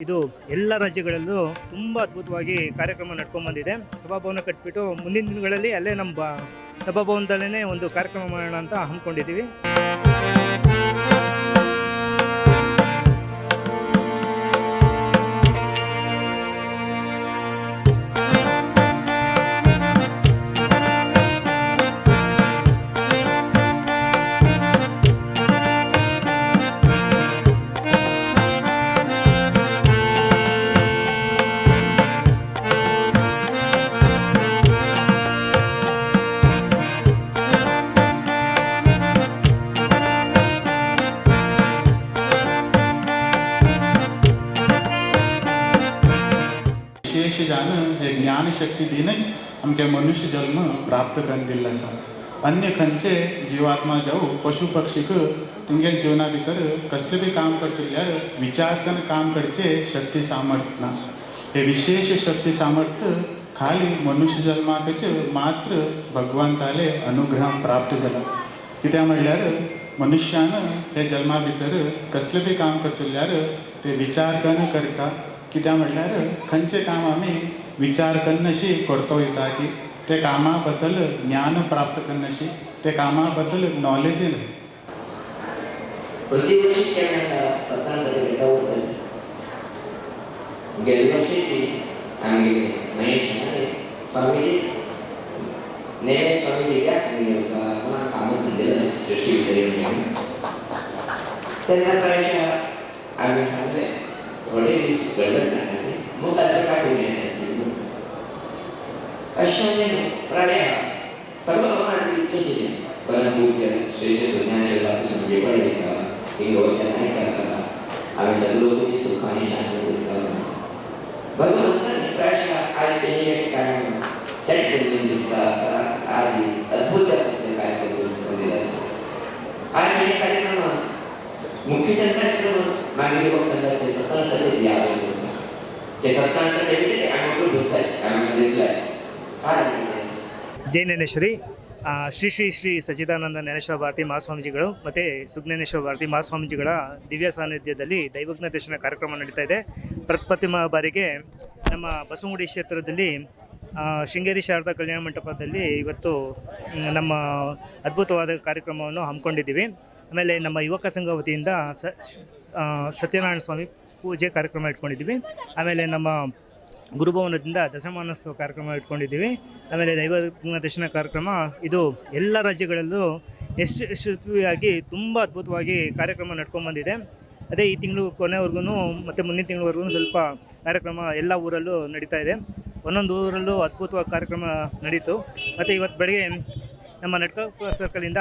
ಇದು ಎಲ್ಲ ರಾಜ್ಯಗಳಲ್ಲೂ ತುಂಬಾ ಅದ್ಭುತವಾಗಿ ಕಾರ್ಯಕ್ರಮ ನಡ್ಕೊಂಡ್ ಬಂದಿದೆ. ಸಭಾಭವನ ಕಟ್ಬಿಟ್ಟು ಮುಂದಿನ ದಿನಗಳಲ್ಲಿ ಅಲ್ಲೇ ನಮ್ಮ ಸಭಾಭವನದಲ್ಲೇ ಒಂದು ಕಾರ್ಯಕ್ರಮ ಮಾಡೋಣ ಅಂತ ಹಮ್ಮಿಕೊಂಡಿದ್ದೀವಿ विशेष जान हे ज्ञान शक्ती दिनच आमच्या मनुष्य जन्म प्राप्त करून दिला आसा अन्य खंयचे जिवात्मा जावं पशु पक्षीक तेंगे जिवना भितर कसलें बी काम करतल्यार विचार करून काम करचे शक्ती सामर्थ्य। ना हे विशेष शक्ती सामर्थ्य खाली मनुष्य जल्माकच मात्र भगवंताले अनुग्रह प्राप्त जाला म्हणल्यार मनुष्यान हे जल्मा कसलें बी काम करतल्यार विचार करून करता क्या म्हटल्यार, खंयचें काम आमी विचार करनाशी करतो येता की ते कामा बद्दल ज्ञान प्राप्त करनाशी, ते कामा बद्दल नॉलेज न्हय प्रति आमी सांगलें थोडे दिवस घडत नाही मग आता काढून येण्याची अशाने प्राण्या सर्व लोकांची इच्छेची परंतु श्रेष्ठ ज्ञानशोधात समजे पडेल का ही गोष्ट नाही करता आम्ही सर्व सुख आणि शांत भगवंताने प्रायशः आज त्यांनी एक Mari kau saja kesesatan tadi dia akan berubah. Kesesatan tadi dia ಜೈ ನೆನೆಶ್ರೀ ಶ್ರೀ ಶ್ರೀ ಶ್ರೀ ಸಚಿದಾನಂದ ನೇಶ್ವರ ಭಾರತಿ ಮಹಾಸ್ವಾಮೀಜಿಗಳು ಮತ್ತು ಸುಜ್ಞಾನೇಶ್ವರ ಭಾರತಿ ಮಹಾಸ್ವಾಮೀಜಿಗಳ ದಿವ್ಯ ಸಾನ್ನಿಧ್ಯದಲ್ಲಿ ದೈವಜ್ಞ ದರ್ಶನ ಕಾರ್ಯಕ್ರಮ ನಡೀತಾ ಇದೆ. ಪ್ರಪ್ರಥಮ ಬಾರಿಗೆ ನಮ್ಮ ಬಸವಗುಡಿ ಕ್ಷೇತ್ರದಲ್ಲಿ ಶೃಂಗೇರಿ ಶಾರದಾ ಕಲ್ಯಾಣ ಮಂಟಪದಲ್ಲಿ ಇವತ್ತು ನಮ್ಮ ಅದ್ಭುತವಾದ ಕಾರ್ಯಕ್ರಮವನ್ನು ಹಮ್ಮಿಕೊಂಡಿದ್ದೀವಿ. ಆಮೇಲೆ ನಮ್ಮ ಯುವಕ ಸಂಘ ವತಿಯಿಂದ ಸ ಸತ್ಯನಾರಾಯಣ ಸ್ವಾಮಿ ಪೂಜೆ ಕಾರ್ಯಕ್ರಮ ಇಟ್ಕೊಂಡಿದ್ದೀವಿ. ಆಮೇಲೆ ನಮ್ಮ ಗುರುಭವನದಿಂದ ದಶಮಾನೋತ್ಸವ ಕಾರ್ಯಕ್ರಮ ಇಟ್ಕೊಂಡಿದ್ದೀವಿ. ಆಮೇಲೆ ದೈವ ದರ್ಶನ ಕಾರ್ಯಕ್ರಮ. ಇದು ಎಲ್ಲ ರಾಜ್ಯಗಳಲ್ಲೂ ಯಶಸ್ವಿಯಾಗಿ ತುಂಬ ಅದ್ಭುತವಾಗಿ ಕಾರ್ಯಕ್ರಮ ನಡ್ಕೊಂಡ್ಬಂದಿದೆ ಅದೇ ಈ ತಿಂಗಳು ಕೊನೆವರೆಗೂ ಮತ್ತು ಮುಂದಿನ ತಿಂಗಳವರೆಗೂ ಸ್ವಲ್ಪ ಕಾರ್ಯಕ್ರಮ ಎಲ್ಲ ಊರಲ್ಲೂ ನಡೀತಾ ಇದೆ. ಒಂದೊಂದು ಊರಲ್ಲೂ ಅದ್ಭುತವಾಗಿ ಕಾರ್ಯಕ್ರಮ ನಡೀತು. ಮತ್ತು ಇವತ್ತು ಬೆಳಗ್ಗೆ ನಮ್ಮ ನಟಕ ಸರ್ಕಲಿಂದ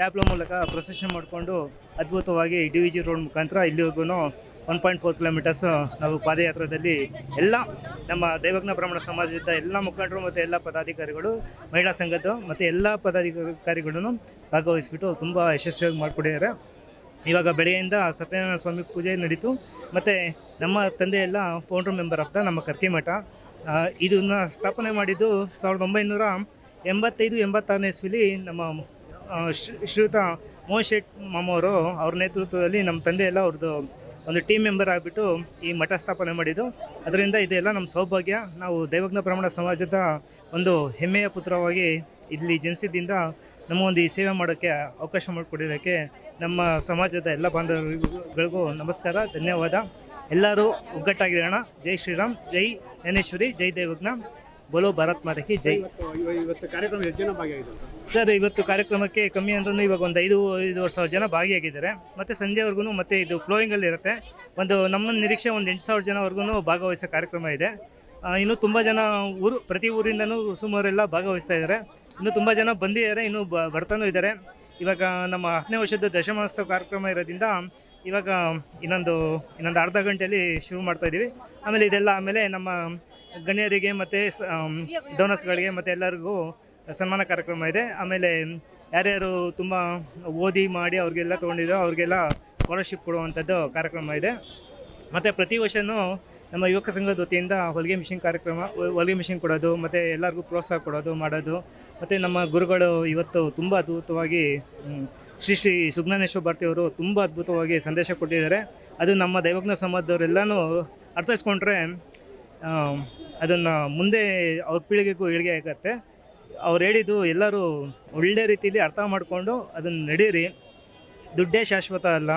ಟ್ಯಾಬ್ಲೋ ಮೂಲಕ ಪ್ರೊಸೆಷನ್ ಮಾಡಿಕೊಂಡು ಅದ್ಭುತವಾಗಿ ಡಿ ವಿ ಜಿ ರೋಡ್ ಮುಖಾಂತರ ಇಲ್ಲಿವರೆಗೂ ಒನ್ ಪಾಯಿಂಟ್ ಫೋರ್ ಕಿಲೋಮೀಟರ್ಸ್ ನಾವು ಪಾದಯಾತ್ರೆಯಲ್ಲಿ ಎಲ್ಲ ನಮ್ಮ ದೈವಜ್ಞ ಬ್ರಾಹ್ಮಣ ಸಮಾಜದ ಎಲ್ಲ ಮುಖಂಡರು ಮತ್ತು ಎಲ್ಲ ಪದಾಧಿಕಾರಿಗಳು ಮಹಿಳಾ ಸಂಘದ ಮತ್ತು ಎಲ್ಲ ಪದಾಧಿಕಾರಿಗಳನ್ನು ಭಾಗವಹಿಸಿಬಿಟ್ಟು ತುಂಬ ಯಶಸ್ವಿಯಾಗಿ ಮಾಡಿಕೊಟ್ಟಿದ್ದಾರೆ. ಇವಾಗ ಬೆಳೆಯಿಂದ ಸತ್ಯನಾರಾಯಣ ಸ್ವಾಮಿ ಪೂಜೆ ನಡೀತು. ಮತ್ತು ನಮ್ಮ ತಂದೆ ಎಲ್ಲ ಫೌಂಡರ್ ಮೆಂಬರ್ ಆಗ್ತಾ ನಮ್ಮ ಕರ್ಕಿ ಮಠ ಆ, ಸ್ಥಾಪನೆ ಮಾಡಿದ್ದು ಸಾವಿರದ ಒಂಬೈನೂರ ಎಂಬತ್ತೈದು ಎಂಬತ್ತಾರನೇ ಇಸ್ವಿಲಿ ನಮ್ಮ ಶ್ರೀಯುತ ಮೋಹನ್ ಶೆಟ್ ಮಾಮವರು ಅವ್ರ ನೇತೃತ್ವದಲ್ಲಿ ನಮ್ಮ ತಂದೆ ಎಲ್ಲ ಅವ್ರದ್ದು ಒಂದು ಟೀಮ್ ಮೆಂಬರ್ ಆಗಿಬಿಟ್ಟು ಈ ಮಠ ಸ್ಥಾಪನೆ ಮಾಡಿದ್ದು. ಅದರಿಂದ ಇದೆಲ್ಲ ನಮ್ಮ ಸೌಭಾಗ್ಯ. ನಾವು ದೈವಜ್ಞ ಬ್ರಾಹ್ಮಣ ಸಮಾಜದ ಒಂದು ಹೆಮ್ಮೆಯ ಪುತ್ರವಾಗಿ ಇಲ್ಲಿ ಜನಿಸಿದ್ದರಿಂದ ನಮಗೊಂದು ಈ ಸೇವೆ ಮಾಡೋಕ್ಕೆ ಅವಕಾಶ ಮಾಡಿಕೊಡಿದ್ದಕ್ಕೆ ನಮ್ಮ ಸಮಾಜದ ಎಲ್ಲ ಬಾಂಧವ್ಯಗಳಿಗೂ ನಮಸ್ಕಾರ, ಧನ್ಯವಾದ. ಎಲ್ಲರೂ ಒಗ್ಗಟ್ಟಾಗಿರೋಣ. ಜೈ ಶ್ರೀರಾಮ್, ಜೈ ಜ್ಞಾನೇಶ್ವರಿ, ಜೈ ದೈವಜ್ಞ. ಬೋಲೋ ಭಾರತ್ ಮಾತಾ ಕಿ ಜೈ. ಇವತ್ತು ಕಾರ್ಯಕ್ರಮ ಎಷ್ಟು ಜನ ಭಾಗಿಯಾಗಿದ್ದಾರೆ? ಸರ್ ಇವತ್ತು ಕಾರ್ಯಕ್ರಮಕ್ಕೆ ಕಮ್ಮಿ ಅಂದ್ರೂ ಇವಾಗ ಒಂದು ಐದು ಐದೂವರೆ ಸಾವಿರ ಜನ ಭಾಗಿಯಾಗಿದ್ದಾರೆ. ಮತ್ತು ಸಂಜೆವರೆಗೂ ಮತ್ತೆ ಇದು ಫ್ಲೋಯಿಂಗಲ್ಲಿ ಇರುತ್ತೆ. ಒಂದು ನಮ್ಮ ನಿರೀಕ್ಷೆ ಒಂದು ಎಂಟು ಸಾವಿರ ಜನವರೆಗೂ ಭಾಗವಹಿಸೋ ಕಾರ್ಯಕ್ರಮ ಇದೆ. ಇನ್ನು ಇನ್ನೂ ತುಂಬ ಜನ ಊರು ಪ್ರತಿ ಊರಿಂದನೂ ಸುಮಾರೆಲ್ಲ ಭಾಗವಹಿಸ್ತಾ ಇದ್ದಾರೆ. ಇನ್ನು ತುಂಬ ಜನ ಬಂದಿದ್ದಾರೆ ಇನ್ನು ಬ ಬರ್ತಾನೂ ಇದ್ದಾರೆ. ಇವಾಗ ನಮ್ಮ ಹತ್ತನೇ ವರ್ಷದ ದಶಮಾನೋತ್ಸವ ಕಾರ್ಯಕ್ರಮ ಇರೋದ್ರಿಂದ ಇವಾಗ ಇನ್ನೊಂದು ಇನ್ನೊಂದು ಅರ್ಧ ಗಂಟೆಯಲ್ಲಿ ಶುರು ಮಾಡ್ತಾ ಇದ್ದೀವಿ ಆಮೇಲೆ ಇದೆಲ್ಲ ಆಮೇಲೆ ನಮ್ಮ ಗಣ್ಯರಿಗೆ ಮತ್ತು ಡೋನರ್ಸ್ಗಳಿಗೆ ಮತ್ತು ಎಲ್ಲರಿಗೂ ಸನ್ಮಾನ ಕಾರ್ಯಕ್ರಮ ಇದೆ. ಆಮೇಲೆ ಯಾರ್ಯಾರು ತುಂಬ ಓದಿ ಮಾಡಿ ಅವ್ರಿಗೆಲ್ಲ ತೊಗೊಂಡಿದ್ರು ಅವ್ರಿಗೆಲ್ಲ ಸ್ಕಾಲರ್ಶಿಪ್ ಕೊಡುವಂಥದ್ದು ಕಾರ್ಯಕ್ರಮ ಇದೆ. ಮತ್ತು ಪ್ರತಿ ವರ್ಷವೂ ನಮ್ಮ ಯುವಕ ಸಂಘದ ವತಿಯಿಂದ ಹೊಲಿಗೆ ಮಿಷಿನ್ ಕಾರ್ಯಕ್ರಮ, ಹೊಲಿಗೆ ಮಿಷಿನ್ ಕೊಡೋದು, ಮತ್ತು ಎಲ್ಲರಿಗೂ ಪ್ರೋತ್ಸಾಹ ಕೊಡೋದು, ಮಾಡೋದು, ಮತ್ತು ನಮ್ಮ ಗುರುಗಳು ಇವತ್ತು ತುಂಬ ಅದ್ಭುತವಾಗಿ ಶ್ರೀ ಶ್ರೀ ಸುಜ್ಞಾನೇಶ್ವರ ಭಾರತಿಯವರು ತುಂಬ ಅದ್ಭುತವಾಗಿ ಸಂದೇಶ ಕೊಟ್ಟಿದ್ದಾರೆ. ಅದು ನಮ್ಮ ದೈವಜ್ಞ ಸಮಾಜದವರೆಲ್ಲನೂ ಅರ್ಥೈಸ್ಕೊಂಡ್ರೆ ಅದನ್ನು ಮುಂದೆ ಅವ್ರ ಪೀಳಿಗೆಗೂ ಏಳಿಗೆ ಆಗತ್ತೆ. ಅವ್ರು ಹೇಳಿದ್ದು ಎಲ್ಲರೂ ಒಳ್ಳೆ ರೀತಿಯಲ್ಲಿ ಅರ್ಥ ಮಾಡಿಕೊಂಡು ಅದನ್ನು ನಡೀರಿ ದುಡ್ಡೇ ಶಾಶ್ವತ ಅಲ್ಲ,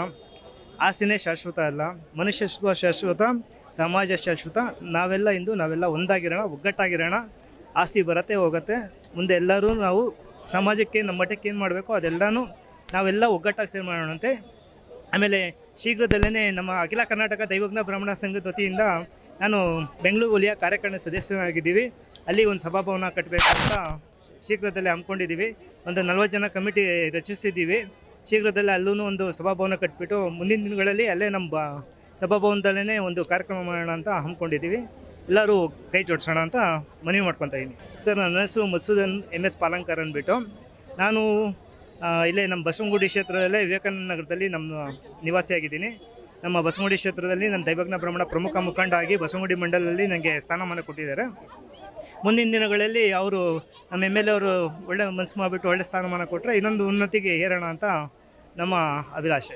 ಆಸ್ತಿನೇ ಶಾಶ್ವತ ಅಲ್ಲ, ಮನುಷ್ಯತ್ವ ಶಾಶ್ವತ, ಸಮಾಜ ಶಾಶ್ವತ, ನಾವೆಲ್ಲ ಇಂದು ನಾವೆಲ್ಲ ಒಂದಾಗಿರೋಣ, ಒಗ್ಗಟ್ಟಾಗಿರೋಣ, ಆಸ್ತಿ ಬರತ್ತೆ ಹೋಗುತ್ತೆ. ಮುಂದೆ ಎಲ್ಲರೂ ನಾವು ಸಮಾಜಕ್ಕೆ ನಮ್ಮ ಮಟ್ಟಕ್ಕೆ ಏನು ಮಾಡಬೇಕು ಅದೆಲ್ಲನೂ ನಾವೆಲ್ಲ ಒಗ್ಗಟ್ಟಾಗಿ ಸೇರಿ ಮಾಡೋಣಂತೆ. ಆಮೇಲೆ ಶೀಘ್ರದಲ್ಲೇ ನಮ್ಮ ಅಖಿಲ ಕರ್ನಾಟಕ ದೈವಜ್ಞ ಬ್ರಾಹ್ಮಣ ಸಂಘದ ವತಿಯಿಂದ ನಾನು ಬೆಂಗಳೂರು ವಲಯ ಕಾರ್ಯಕಾರಿಣಿ ಸದಸ್ಯನಾಗಿದ್ದೀವಿ. ಅಲ್ಲಿ ಒಂದು ಸಭಾಭವನ ಕಟ್ಟಬೇಕು ಅಂತ ಶೀಘ್ರದಲ್ಲೇ ಹಮ್ಮಿಕೊಂಡಿದ್ದೀವಿ. ಒಂದು ನಲ್ವತ್ತು ಜನ ಕಮಿಟಿ ರಚಿಸಿದ್ದೀವಿ. ಶೀಘ್ರದಲ್ಲೇ ಅಲ್ಲೂ ಒಂದು ಸಭಾಭವನ ಕಟ್ಬಿಟ್ಟು ಮುಂದಿನ ದಿನಗಳಲ್ಲಿ ಅಲ್ಲೇ ನಮ್ಮ ಬ ಸಭಾಭವನದಲ್ಲೇ ಒಂದು ಕಾರ್ಯಕ್ರಮ ಮಾಡೋಣ ಅಂತ ಹಮ್ಮಿಕೊಂಡಿದ್ದೀವಿ. ಎಲ್ಲರೂ ಕೈ ಜೋಡಿಸೋಣ ಅಂತ ಮನವಿ ಮಾಡ್ಕೊತಾ ಇದ್ದೀನಿ. ಸರ್, ನನ್ನ ಹೆಸರು ಮಸೂದನ್ ಎಂ ಎಸ್ ಪಾಲಂಕರ್ ಅಂದ್ಬಿಟ್ಟು ನಾನು ಇಲ್ಲೇ ನಮ್ಮ ಬಸವನಗುಡಿ ಕ್ಷೇತ್ರದಲ್ಲೇ ವಿವೇಕಾನಂದ ನಗರದಲ್ಲಿ ನಮ್ಮ ನಿವಾಸಿಯಾಗಿದ್ದೀನಿ. ನಮ್ಮ ಬಸಮುಡಿ ಕ್ಷೇತ್ರದಲ್ಲಿ ನನ್ನ ದೈವಜ್ಞ ಬ್ರಹ್ಮಣ ಪ್ರಮುಖ ಮುಖಂಡ ಆಗಿ ಮಂಡಲದಲ್ಲಿ ನನಗೆ ಸ್ಥಾನಮಾನ ಕೊಟ್ಟಿದ್ದಾರೆ. ಮುಂದಿನ ದಿನಗಳಲ್ಲಿ ಅವರು ನಮ್ಮ ಎಂ ಎಲ್ ಎ ಅವರು ಒಳ್ಳೆ ಮನಸ್ಸು ಮಾಡಿಬಿಟ್ಟು ಒಳ್ಳೆ ಸ್ಥಾನಮಾನ ಕೊಟ್ಟರೆ ಇನ್ನೊಂದು ಉನ್ನತಿಗೆ ಏರೋಣ ಅಂತ ನಮ್ಮ ಅಭಿಲಾಷೆ.